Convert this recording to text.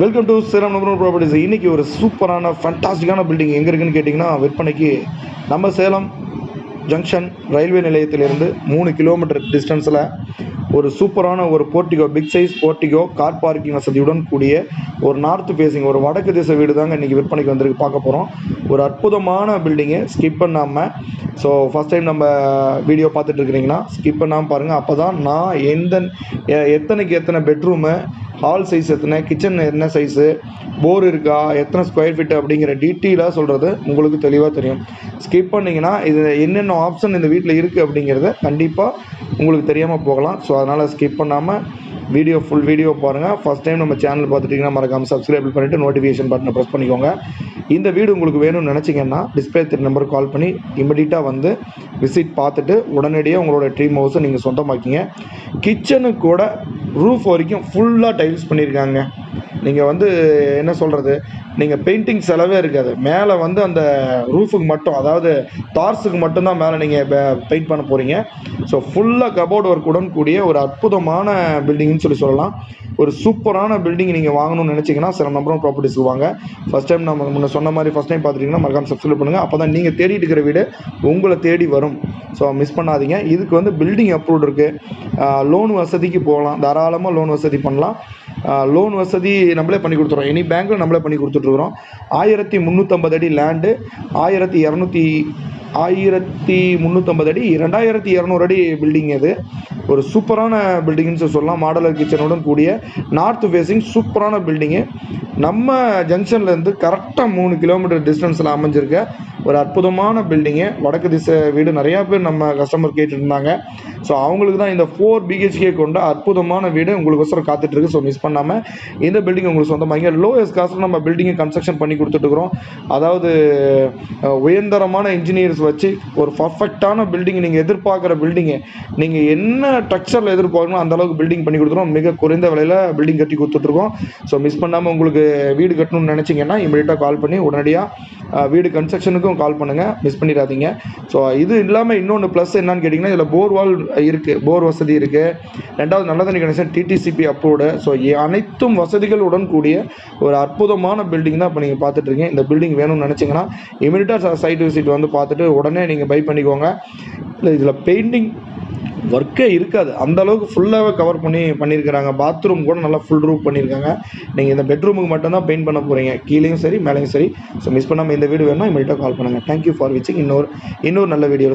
Welcome to Salem number properties இன்னைக்கு ஒரு சூப்பரான ஃபண்டாஸ்டிக்கான பில்டிங் எங்கே இருக்குன்னு கேட்டிங்கன்னா விற்பனைக்கு நம்ம சேலம் ஜங்ஷன் ரயில்வே நிலையத்திலிருந்து மூணு கிலோமீட்டர் டிஸ்டன்ஸில் ஒரு சூப்பரான ஒரு portico big size portico car parking வசதியுடன் கூடிய ஒரு நார்த் ஃபேஸிங் ஒரு வடக்கு திசை வீடு தாங்க இன்றைக்கி விற்பனைக்கு வந்திருக்கு. பார்க்க போகிறோம் ஒரு அற்புதமான பில்டிங்கு ஸ்கிப் பண்ணாமல் ஸோ ஃபஸ்ட் டைம் நம்ம வீடியோ பார்த்துட்டு இருக்கிறீங்கன்னா ஸ்கிப் பண்ணாமல் பாருங்கள் அப்போ தான் நான் எந்த எத்தனைக்கு எத்தனை பெட்ரூமு ஹால் சைஸ் எத்தனை கிச்சன் என்ன சைஸு போர் இருக்கா எத்தனை ஸ்கொயர் ஃபீட் அப்படிங்கிற டீட்டெயிலாக சொல்கிறது உங்களுக்கு தெளிவாக தெரியும். ஸ்கிப் பண்ணிங்கன்னா இது என்னென்ன ஆப்ஷன் இந்த வீட்டில் இருக்குது அப்படிங்கிறத கண்டிப்பாக உங்களுக்கு தெரியாமல் போகலாம். ஸோ அதனால் ஸ்கிப் பண்ணாமல் வீடியோ ஃபுல் வீடியோ பாருங்கள் ஃபஸ்ட் டைம் நம்ம சேனல் பார்த்துட்டிங்கன்னா மறக்காமல் சப்ஸ்கிரைப் பண்ணிவிட்டு நோட்டிஃபிகேஷன் பட்டனை ப்ரெஸ் பண்ணிக்கோங்க. இந்த வீடு உங்களுக்கு வேணும்னு நினச்சிங்கன்னா டிஸ்பிளே திரு நம்பருக்கு கால் பண்ணி இமிடியட்டாக வந்து விசிட் பார்த்துட்டு உடனடியாக உங்களோட ட்ரீம் ஹவுஸை நீங்கள் சொந்தமாக்கிங்க. கிச்சனு கூட ரூஃப் வரைக்கும் ஃபுல்லாக டைல்ஸ் பண்ணியிருக்காங்க நீங்கள் வந்து என்ன சொல்கிறது நீங்கள் பெயிண்டிங் செலவே இருக்காது. மேலே வந்து அந்த ரூஃபுக்கு மட்டும் அதாவது தார்ஸுக்கு மட்டும்தான் மேலே நீங்கள் பெயிண்ட் பண்ண போகிறீங்க ஸோ ஃபுல்லாக கபோர்டு ஒர்க் உடன் கூடிய ஒரு அற்புதமான பில்டிங்னு சொல்லி சொல்லலாம். ஒரு சூப்பரான பில்டிங் நீங்கள் வாங்கணும்னு நினச்சிங்கன்னா சில நம்பரும் ப்ராப்பர்ட்டிஸ்க்கு வாங்க. ஃபஸ்ட் டைம் நம்ம முன்ன சொன்ன மாதிரி ஃபஸ்ட் டைம் பார்த்துட்டிங்கன்னா மறக்காம சப்ஸ்கிரைப் பண்ணுங்கள் அப்போ தான் நீங்கள் தேடிட்டு இருக்கிற வீடு உங்களை தேடி வரும். ஸோ மிஸ் பண்ணாதீங்க. இதுக்கு வந்து பில்டிங் அப்ரூவ்ட் இருக்குது லோன் வசதிக்கு போகலாம். தாராளமாக லோன் வசதி பண்ணலாம். லோன் வசதி நம்மளே பண்ணி கொடுத்துறோம். எனி பேங்க்கில் நம்மளே பண்ணி கொடுத்துட்ருக்குறோம் ஆயிரத்தி முந்நூற்றம்பது அடி லேண்டு ஆயிரத்தி இரநூத்தி ஆயிரத்தி முந்நூற்றம்பது அடி ரெண்டாயிரத்தி இரநூறு அடி பில்டிங் அது ஒரு சூப்பரான பில்டிங்னு சொல்லலாம். மாடலர் கிச்சனுடன் கூடிய நார்த் ஃபேஸிங் சூப்பரான பில்டிங்கு நம்ம ஜங்ஷன்லேருந்து கரெக்டாக மூணு கிலோமீட்டர் டிஸ்டன்ஸில் அமைஞ்சிருக்க ஒரு அற்புதமான பில்டிங்கு வடக்கு திசை வீடு நிறையா பேர் நம்ம கஸ்டமர் கேட்டுட்டு இருந்தாங்க ஸோ அவங்களுக்கு தான் இந்த ஃபோர் பிஹெச்கே கொண்ட அற்புதமான வீடு உங்களுக்கோசரம் காத்துட்ருக்கு. ஸோ மிஸ் பண்ணாமல் இந்த பில்டிங் உங்களுக்கு சொந்தமாக லோயஸ்ட் காஸ்ட்டில் நம்ம பில்டிங்கை கன்ஸ்ட்ரக்ஷன் பண்ணி கொடுத்துட்டுருக்குறோம். அதாவது அஹ், உயர்தரமான இன்ஜினியர்ஸ் வச்சு ஒரு பர்ஃபெக்டான பில்டிங் நீங்கள் எதிர்பார்க்குற பில்டிங்கு நீங்கள் என்ன ஸ்ட்ரக்சரில் எதிர்பார்க்கணும் அந்தளவுக்கு பில்டிங் பண்ணி கொடுத்துருவோம். மிக குறைந்த விலையில் பில்டிங் கட்டி கொடுத்துட்ருக்கோம். ஸோ மிஸ் பண்ணாமல் உங்களுக்கு வீடு கட்டணும்னு நினச்சிங்கன்னா இமீடியட்டாக கால் பண்ணி உடனடியாக வீடு கன்ஸ்ட்ரக்ஷனுக்கும் கால் பண்ணுங்கள் மிஸ் பண்ணிடாதீங்க. ஸோ இது இல்லாமல் இன்னொன்று ப்ளஸ் என்னன்னு கேட்டிங்கன்னா இதில் போர் வால் இருக்குது போர் வசதி இருக்குது ரெண்டாவது நல்ல தண்ணி கனெக்ஷன் டிடிசிபி அப்ரூவ்டு ஸோ அனைத்தும் வசதிகளுடன் கூடிய ஒரு அற்புதமான பில்டிங் தான் இப்போ நீங்கள் பார்த்துட்ருக்கீங்க. இந்த பில்டிங் வேணும்னு நினச்சிங்கன்னா இமீடியட்டாக சைட் விசிட் வந்து பார்த்துட்டு உடனே நீங்கள் பை பண்ணிக்கோங்க. இல்லை இதில் பெயிண்டிங் ஒர்க்கே இருக்காது. அந்த அளவுக்கு ஃபுல்லாகவே கவர் பண்ணி பண்ணியிருக்கிறாங்க பாத்ரூம் கூட நல்லா ஃபுல் ரூப் பண்ணியிருக்காங்க நீங்கள் இந்த பெட்ரூமுக்கு மட்டும்தான் பெயிண்ட் பண்ண போகிறீங்க கீழேயும் சரி மேலேயும் சரி. ஸோ மிஸ் பண்ணாமல் இந்த வீடு வேணும்னா இவங்கள்ட்ட கால் பண்ணுங்கள் தேங்க்யூ ஃபார் விச்சிங் இன்னொரு இன்னொரு நல்ல வீடியோ